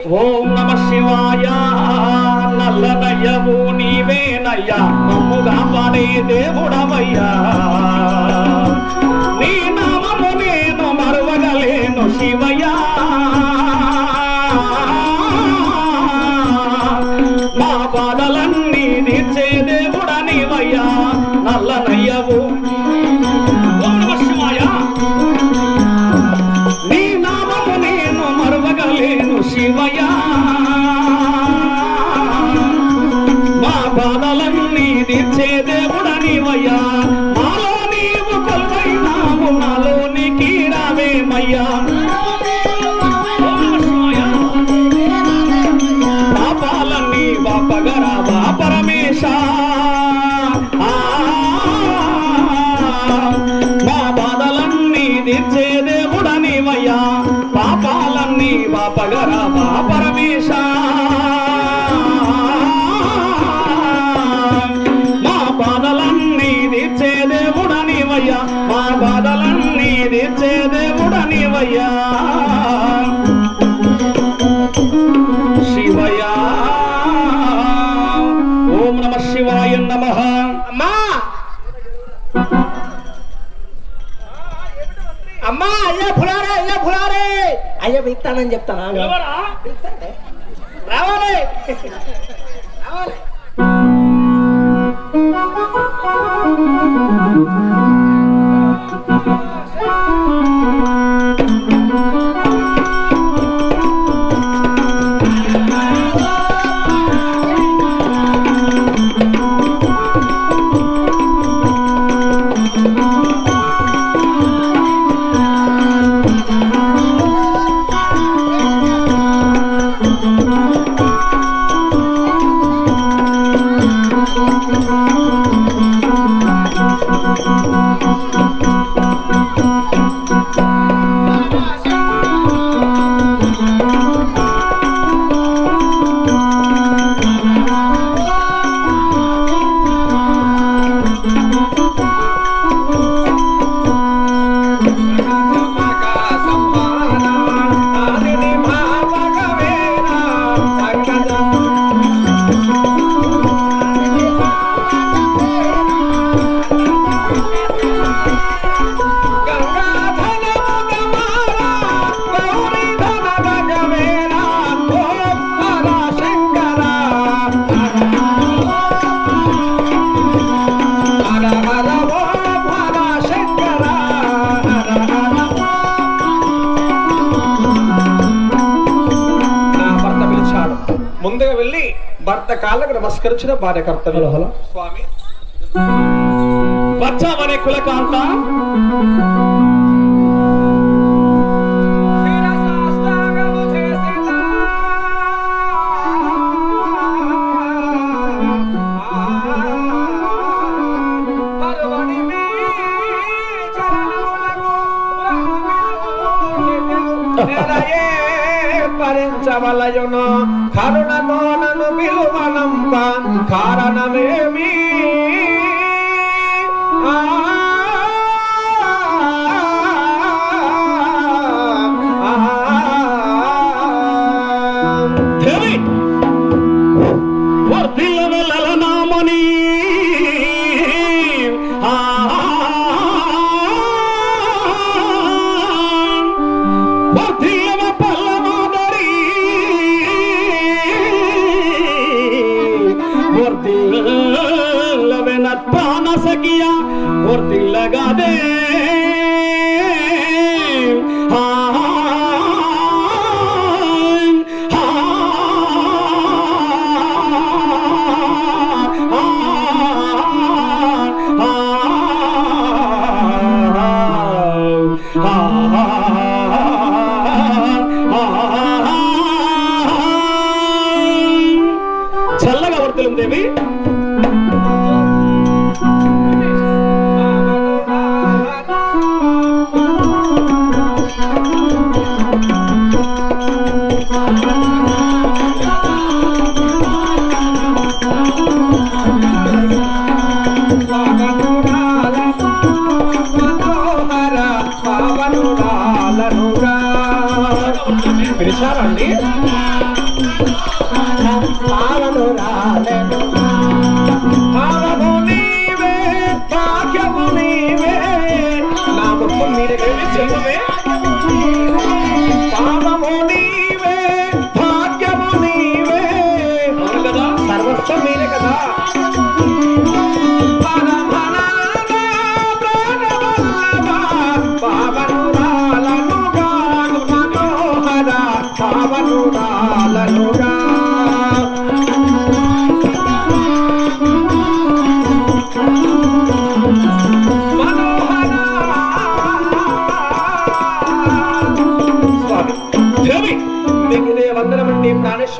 ఓం నమ శివాయ నల్లనయ్యవు నీవేనయ్యా మమ్ము కాపాడే దేవుడవయ్యా అమ్మా అయ్యా పులారే అయ్యా పులారే. అయ్యా పిలుస్తానని చెప్తాను? రావాలి. రావాలి. కాళ్ళకు నమస్కరించిన భార్య కర్తవ్యం స్వామి. వచ్చామనే కులకాంత. వలయును కరుణతో నను పిలువనంప కారణమేమి? ఆ finish out on this.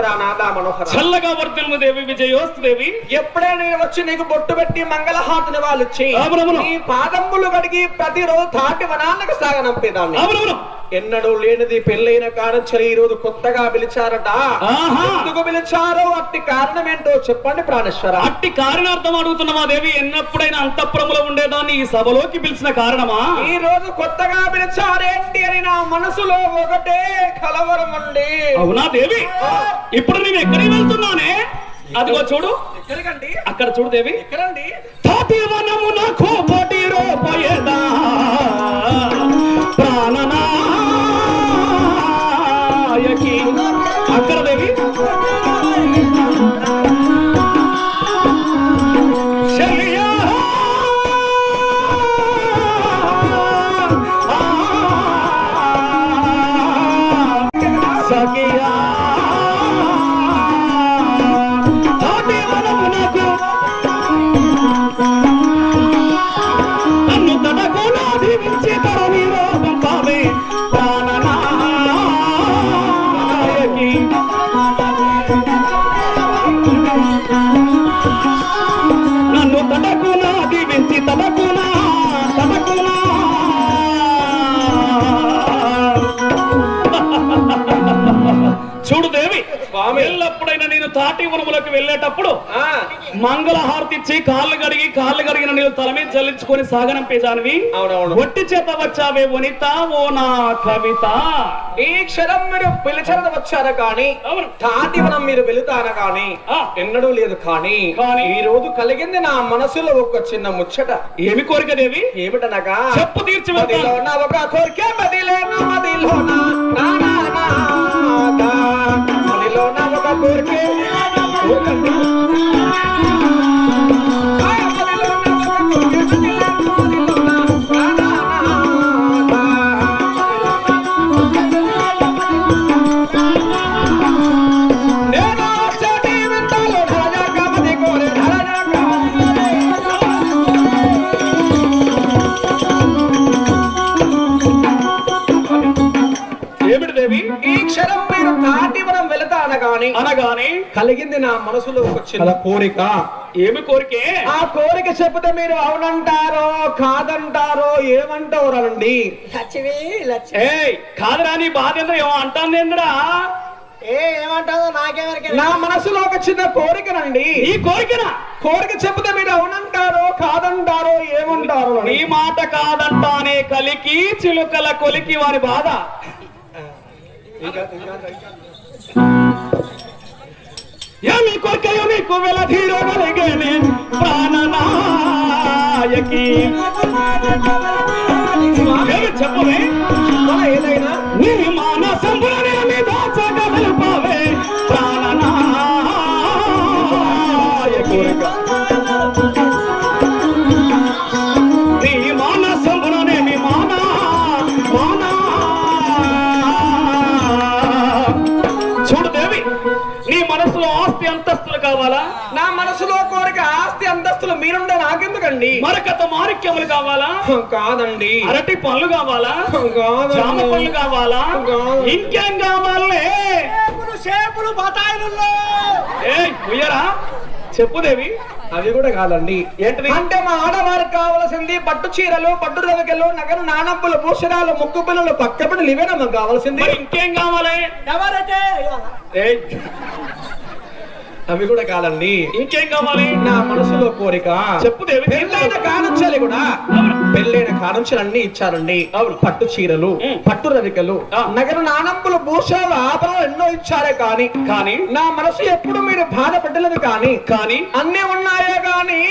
నాద మనోహర. చల్లగా వర్తిల్ము దేవి విజయోస్తు దేవి. ఎప్పుడే నేను వచ్చి నీకు బొట్టు పెట్టి మంగళహారతిని వాళ్ళిచ్చి అవునవును. నీ పాదములు కడిగి ప్రతిరోజు తాటి వనాలకు సాగనంపేదాన్ని. అవునవును. ఎన్నడూ లేనిది పెళ్ళైన కారణం ఈ రోజు కొత్తగా పిలిచారట. ఎందుకు పిలిచారో? అట్టి కారణం ఏంటో చెప్పండి ప్రాణేశ్వర. అట్టి కారణార్థం అడుగుతున్న దేవి? ఎన్నప్పుడైనా అంతఃపురములో ఉండేదాన్ని ఈ సభలోకి పిలిచిన కారణమా? ఈ రోజు కొత్తగా పిలిచారేంటి అని నా మనసులో ఒకటే కలవరం అండి అవునా దేవి? ఇప్పుడు నేను ఎక్కడికి వెళ్తున్నానే? అదిగో చూడు. ఎక్కడికండి? అక్కడ చూడు దేవి. ఎక్కడండి? రూపయదా. ప్రాణనాయకి ఎల్లప్పుడైనా నేను తాటి వనములకు వెళ్ళేటప్పుడు మంగళహారతి ఇచ్చి కాళ్ళు కడిగి కాళ్ళు కడిగిన నీళ్ళు తల మీద చల్లించుకొని సాగనంపేదానివి అవునవును. ఒట్టి చేత వచ్చావే వనిత ఓ నా కవిత. ఈ క్షణం మీరు పిలిచరద వచ్చారా కానీ తాటి వనం మీరు వెళుతారా కానీ. ఎన్నడూ లేదు కానీ కానీ. ఈ రోజు కలిగింది నా మనసులో ఒక చిన్న ముచ్చట. ఏమి కోరిక దేవి? ఏమిటనగా? చెప్పు తీర్చి ఒక కోరిక మదిలో కలిగింది నా మనసులో ఒక చిన్న కోరిక ఏమి కోరికే ఆ కోరిక చెబితే మీరు అవునంటారో కాదంటారో ఏయ్ కాదురా నీ బాధ ఏమో అంటాను ఏందిరా ఏ ఏమంటావు నాకేమరికి నా మనసులో ఒక చిన్న కోరికనండి ఈ కోరికనా కోరిక చెబితే మీరు అవునంటారో కాదంటారో ఏమంటారో నీ మాట కాదంటానే కలికి చిలుకల కొలికి వారి బాధ ఏమి కోరికయో నీకు వెలధీరగలిగేనే ప్రాణనాయకి. చెప్పవే? కావాలా? నా మనసులో కోరిక ఆస్తి అంతస్తులు మీరుండే నాకెందుకండి? మరకత మాణిక్యములు కావాలా? కాదండి. అరటి పళ్ళు కావాలా? జామ పళ్ళు కావాలా. ఇంకేం కావాలే? షేపులు బతాయిలు ఏ ఉయ్యరా చెప్పు దేవి. అవి కూడా కాదండి. ఏంటిది? అంటే మా ఆడవారికి కావలసింది పట్టు చీరలు పట్టు రవికలు నగరు నానప్పులు భూషణాలు ముక్కు పిల్లలు పక్క పిల్లలు ఇవేనా మాకు కావాల్సింది? మరి ఇంకేం కావాలి? ఎవరైతే ఏయ్, అవి కూడా కాదండి ఇంకేం కావాలి నా మనసులో కోరిక చెప్పు దేవి పెళ్ళైన కానుంచాలి కూడా. పెళ్ళైన కానుంచాలు అన్ని ఇచ్చారండి అవును. పట్టు చీరలు. పట్టు రవికలు. నగరు నానప్పులు భూషాలు ఆభరణాలు ఎన్నో ఇచ్చారే కానీ కానీ నా మనసు ఎప్పుడు మీరు బాధపడలేదు కానీ కానీ అన్నీ ఉన్నాయే కానీ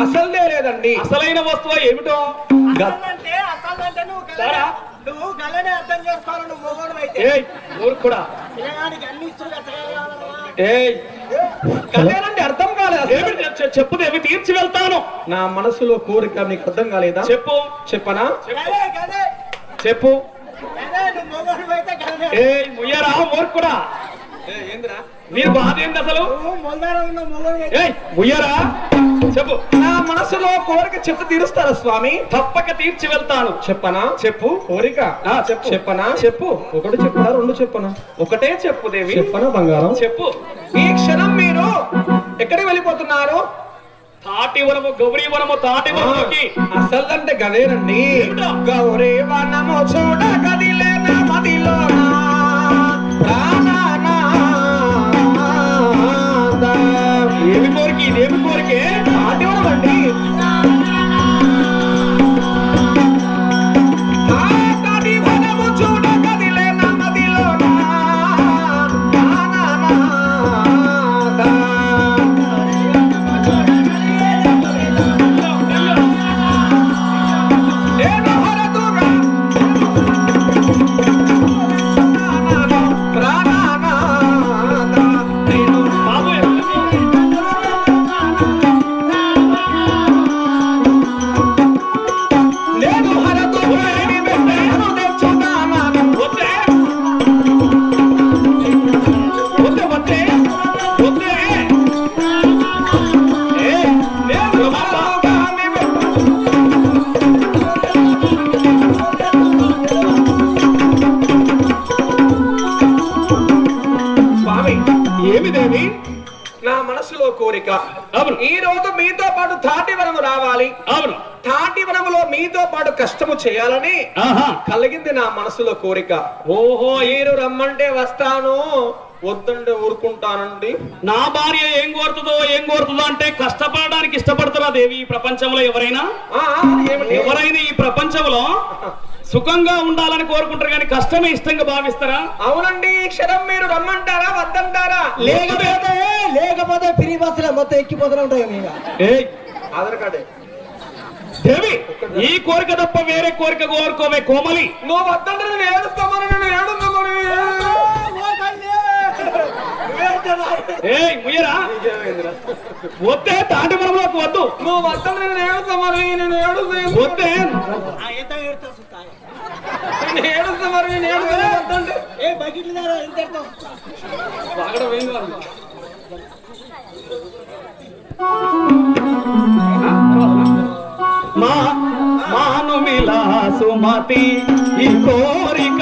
అసలుదే లేదండి అసలైన వస్తువు ఏమిటో అసలంటే అసలంటే నువ్వు సరే. గలనే నువ్వు గలనే అర్థం చేసుకోవాలి నువ్వు మొగోడు అయితే. కూడా పిల్లగానికి అన్ని ఏయ్. కళ్యాణండి అర్థం కాలేదు చెప్పు దేవి తీర్చి వెళ్తాను. నా మనసులో కోరిక నీకు అర్థం కాలేదా? చెప్పు. చెప్పనా? చెప్పు. ఏయ్ ముయ్యరా మూర్ఖుడా. ఏ, ఏందిరా? నీ బాధ ఏంది అసలు? ముయ్యరా. చెప్పు. నా మనసులో కోరిక చెప్పు తీరుస్తారా స్వామి? తప్పక తీర్చి వెళ్తాను. చెప్పనా? చెప్పు. కోరిక? చెప్పు. చెప్పనా? చెప్పు. ఒకటి చెప్పనా రెండు చెప్పనా? ఒకటే చెప్పు దేవి. చెప్పనా బంగారం? చెప్పు. ఈ క్షణం మీరు ఎక్కడికి వెళ్ళిపోతున్నారు? తాటివనము గౌరీవనము తాటివనముకి. అసలు గదేనండి. ఏమిటో? గౌరీ వనము చూడ గదిలే నా మదిలో ఏమి కోరిక? ఇదేమి కోరికే? underneath కోరిక. అవును. ఈ రోజు మీతో పాటు తాటి వనము రావాలి. అవును. తాటి వనములో మీతో పాటు కష్టము చేయాలని కలిగింది నా మనసులో కోరిక. ఓహో. మీరు రమ్మంటే వస్తాను. వద్దంటే ఊరుకుంటానండి. నా భార్య ఏం కోరుతుందో ఏం కోరుతుందో అంటే కష్టపడడానికి ఇష్టపడుతున్నా దేవి ఈ ప్రపంచంలో ఎవరైనా? ఎవరైనా ఈ ప్రపంచంలో సుఖంగా ఉండాలని కోరుకుంటారు కానీ కష్టమే ఇష్టంగా భావిస్తారా? అవునండి ఈ క్షణం మీరు రమ్మంటారా వద్దంటారా? లేకపోతే లేకపోతే ఫ్రీ బస్సులో మొత్తం ఎక్కిపోతూనే ఉంటాయి మీద ఏయ్! ఆధార్ కార్డే. దేవి ఈ కోరిక తప్ప వేరే కోరిక కోరుకోవే కోమలి. నువ్వు వద్దంటే నేను ఏడుస్తామని నేను ఏయ్ ముయ్యరా వద్దే నువ్వు వద్దంటే నేను ఎంత ఏడుతావు సుత్తా? నేను ఏడుస్తామని నేను ఏడుస్తాను వద్దంటే ఏ బకెట్లు దారా ఎంత ఏడుతావు? వాగడం ఏంది వాళ్ళు? మా మానుమిలా సుమతి ఈ కోరిక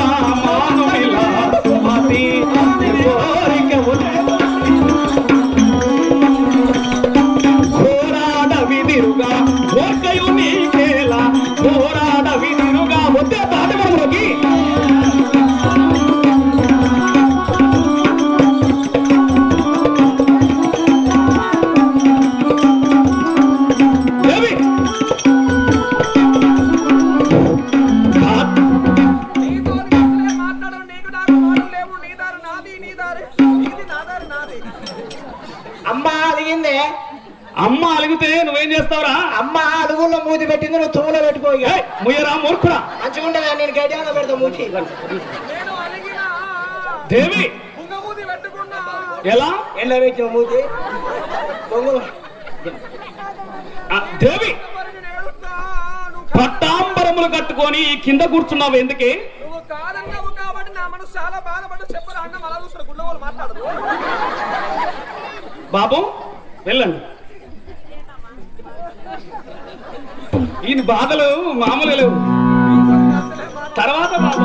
ఏమి? ఎలా? ఎండ పెట్టిన మూతి దేవి పట్టాంబరములు కట్టుకొని కింద కూర్చున్నావు ఎందుకే? కాదన్నావు కాబట్టి నా మనసు చాలా బాధపడి చెప్పరా అన్న మళ్ళా చూసిన గుడ్ల వాళ్ళు మాట్లాడదు బాబు వెళ్ళండి. ఈయన బాధలు మామూలు లేవు. తర్వాత బాబు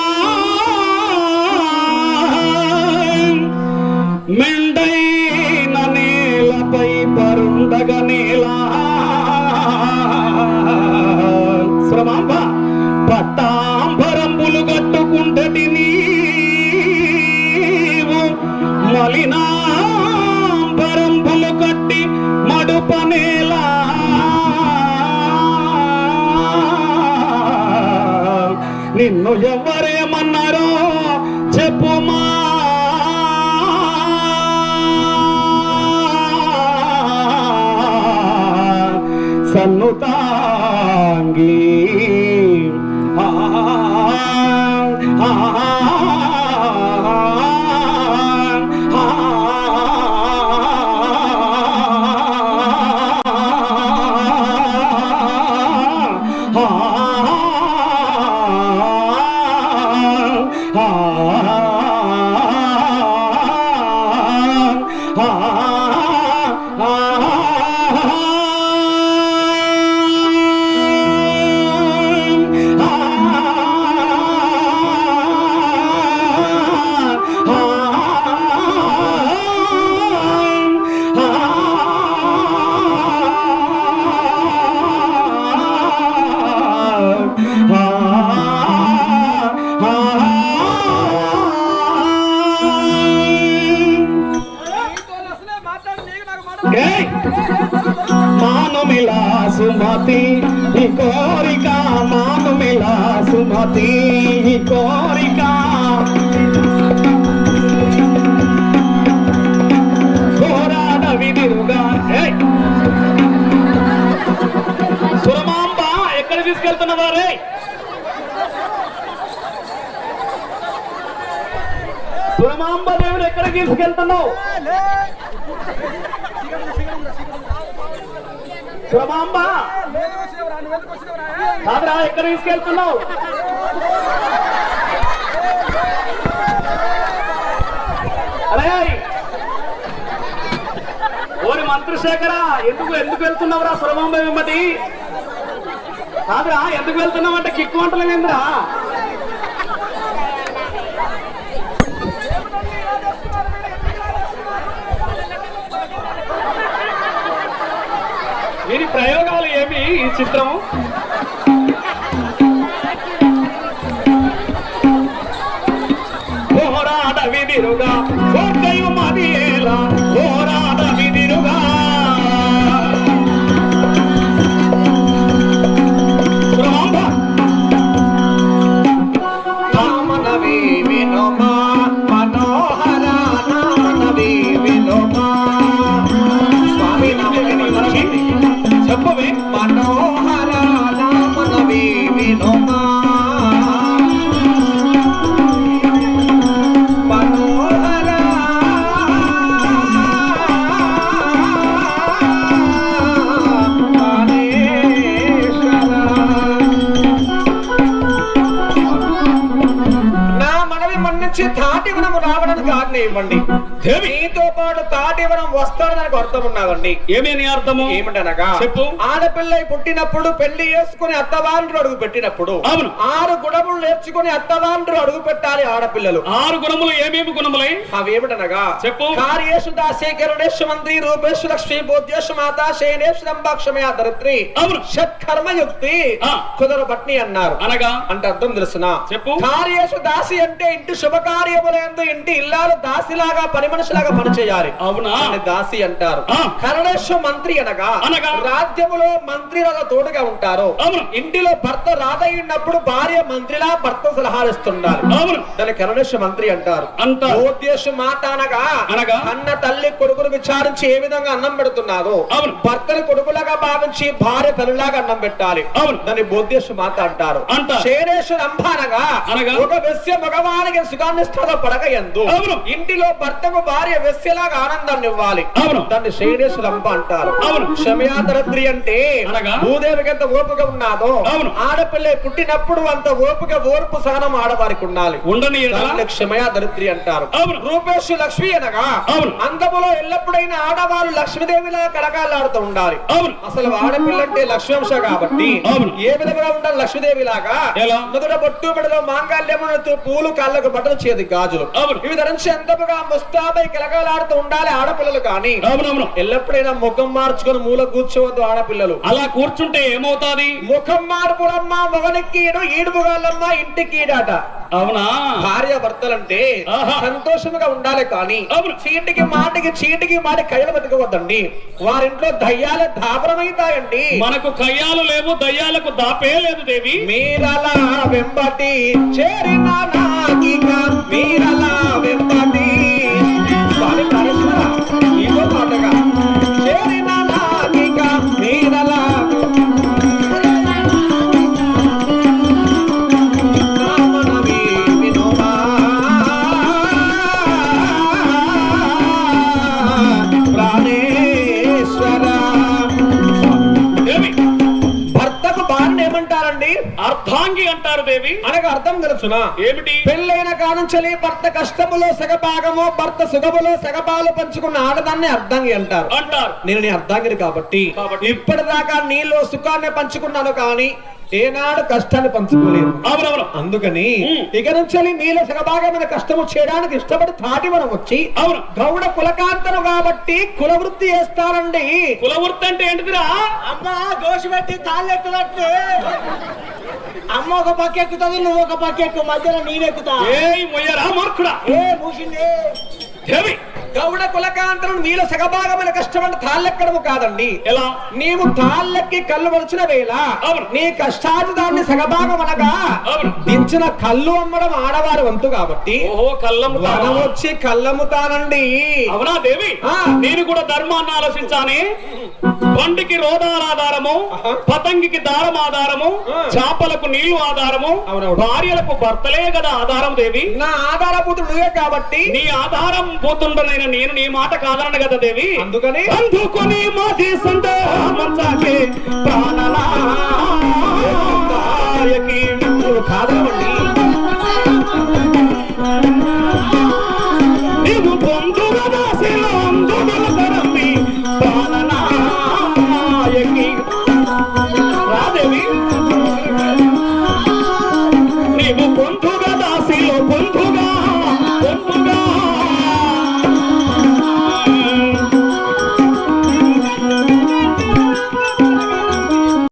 నన్ను ఎవరేమన్నారో చెప్పుమా. సన్నుతాంగి సుమతి ఈ కోరిక మానుమిలా సుమతి ఈ కోరిక. పోరాడ విధిరుగా ఏయ్! సురమాంబ ఎక్కడ తీసుకెళ్తున్నవారే సురమాంబ దేవుడు ఎక్కడ తీసుకెళ్తున్నావు? సురమాంబ ఎందుకు కాదురా ఎక్కడ తీసుకెళ్తున్నావు? అరే ఓరి మంత్రిశేఖర ఎందుకు ఎందుకు వెళ్తున్నావురా సురమాంబ వెంబటి? కాదురా ఎందుకు వెళ్తున్నావు అంటే కిక్కు వంటలేదురా దీని ప్రయోగాలు ఏమి ఈ చిత్రము. పోరాడ విదిరుగా మన్నించి రావడం ఆజ్ఞ ఇవ్వండి. మీతో పాటు తాటివనం వస్తాడని నాకు అర్థం ఉన్నదండి ఏమి నీ అర్థము ఏమిటనగా చెప్పు. ఆడపిల్ల పుట్టినప్పుడు పెళ్ళి చేసుకుని అత్తవాండ్రు అడుగు పెట్టినప్పుడు అవును. ఆరు గుణములు నేర్చుకుని అత్తవాండ్రు అడుగు పెట్టాలి ఆడపిల్లలు ఆరు గుణములు ఏమేమి గుణములై అవేమిటనగా చెప్పు. కార్యేషు దాసే కరుణేశు మంత్రి రూపేశు లక్ష్మీ బోధ్యేశు మాత శయనేశు దంబాక్షమే ధరిత్రి అవును. షట్కర్మయుక్తి. కుదర పట్ని అన్నారు అనగా అంటే అర్థం తెలుసునా చెప్పు. కార్యేశు దాసి అంటే ఇంటి శుభకార్యములందు ఇంటి ఇల్లాలు దాసిలాగా పని మనిషిలాగా పనిచేయాలి అవునా దాసి అంటారు ఆ. కరణేశ్వ మంత్రి అనగా అనగా? రాజ్యములో మంత్రి లాగా తోడుగా ఉంటారు. ఇంటిలో భర్త రాదయ్యున్నప్పుడు భార్య మంత్రిలా భర్త సలహాలిస్తుండాలి అవును దాన్ని కరణేశ్వ మంత్రి అంటారు అంటారు. జ్యోతిష మాట అనగా అనగా? అన్న తల్లి కొడుకును విచారించి ఏ విధంగా అన్నం పెడుతున్నారో అవును. భర్తను కొడుకులాగా భావించి భార్య తల్లిలాగా అన్నం పెట్టాలి అవును. దాన్ని బోధ్యేశ మాట అంటారు అంటారు. శేనేశ్వర అంబ అనగా అనగా? ఒక వెస్య మగవానికి సుఖాన్నిస్తాదో పడక ఎందు అవును. ఇంటిలో భర్తకు భార్య వెస్యలాగా ఆనందాన్ని ఇవ్వాలి అవును. దాన్ని శైలేశ్వర అంబ అంటారు అవును. అంటే? భూదేవికి ఎంత ఓపిక ఉన్నాదో అవును. ఆడపిల్ల పుట్టినప్పుడు అంత ఓపిక ఓర్పు సహనం ఆడవారికి ఉండాలి ఉండని అంటారు అవును. లక్ష్మి అనగా అవును. అందములో ఎల్లప్పుడైనా ఆడవారు లక్ష్మీదేవిలా కడగాలాడుతూ ఉండాలి అవును అసలు ఆడపిల్ల అంటే లక్ష్యాంశ కాబట్టి అవును. ఏ విధంగా ఉండాలి లక్ష్మీదేవి లాగా? మొదట బొట్టు మెడలో మాంగళ్యములతో పూలు కాళ్ళకు బట్టలు చేతి గాజులు అవును. ఇవి ధరించి ఎంతగా ముస్తాబై కలగాలాడుతూ ఉండాలి ఆడపిల్లలు కానీ. ఎల్లప్పుడైనా ముఖం మార్చుకొని మూల కూర్చోవద్దు ఆడపిల్లలు. అలా కూర్చుంటే ఏమవుతాది? ముఖం మార్పులమ్మ మొగనిక్కీడు ఈడుపుగాళ్ళమ్మ ఇంటికి ఈడాట అవునా? భార్య భర్తలంటే ఆహా. సంతోషముగా ఉండాలి కానీ. చీటికి మాటికి చీటికి మాటి కయ్యలు బతకవద్దండి. వారింట్లో దయ్యాలే దాపరమైతాయండి మనకు కయ్యాలు లేవు దయ్యాలకు దాపే లేదు దేవి. మీరలా వెంబటి చేరిన మీరలా వెంబటి. ఏమిటి? పెళ్ళైన కానుంచలి భర్త కష్టములో సగభాగము భర్త సుఖములో సగభాలు పంచుకున్న ఆడదాన్ని అర్ధంగి అంటారు. అంటారు. నేను నీ అర్ధాంగిని కాబట్టి. ఇప్పటిదాకా నీలో సుఖాన్ని పంచుకున్నాను కానీ ఏనాడు కష్టాన్ని పంచుకోలేదు. అవునవును. అందుకని. ఇక నుంచి మీలో సగభాగమైన కష్టము చేయడానికి ఇష్టపడి తాటి మనం వచ్చి అవును. గౌడ కులకాంతను కాబట్టి కుల వృత్తి చేస్తానండి. కులవృత్తి అంటే ఏంటిదిరా? అమ్మ దోష పెట్టి తాళ్ళు ఎక్కునట్టు అమ్మ ఒక పక్క ఎక్కుతుంది నువ్వు ఒక పక్క ఎక్కువ మధ్యలో నేనెక్కుతా ఏ మొయ్యరా మూర్ఖుడా? ఏ మూసింది. దేవి గౌడ కులకాంతను మీలో సగభాగమైన కష్టం అంటే తాళ్ళెక్కడము కాదండి ఎలా నీవు తాళ్ళకి కళ్ళు వలిచిన వేళ. నీ కష్టాజిదాన్ని సగభాగం అనగా. దించిన కళ్ళు అమ్మడం ఆడవారి వంతు కాబట్టి వచ్చి కళ్ళమ్ముతానండి అవునా దేవి. నేను కూడా ధర్మాన్ని ఆలోచించాని పండికి రోదాల ఆధారము ఆహా. పతంగికి దారం ఆధారము. చేపలకు నీళ్ళు ఆధారము. భార్యలకు భర్తలే కదా ఆధారం దేవి నా ఆధారభూతుడు నువ్వే కాబట్టి నీ ఆధారం పోతుండనైన నేను నీ మాట కాదనను కదా దేవి? అందుకని అందుకొని సందేహమంచాకే ప్రాణనాయకి నువ్వు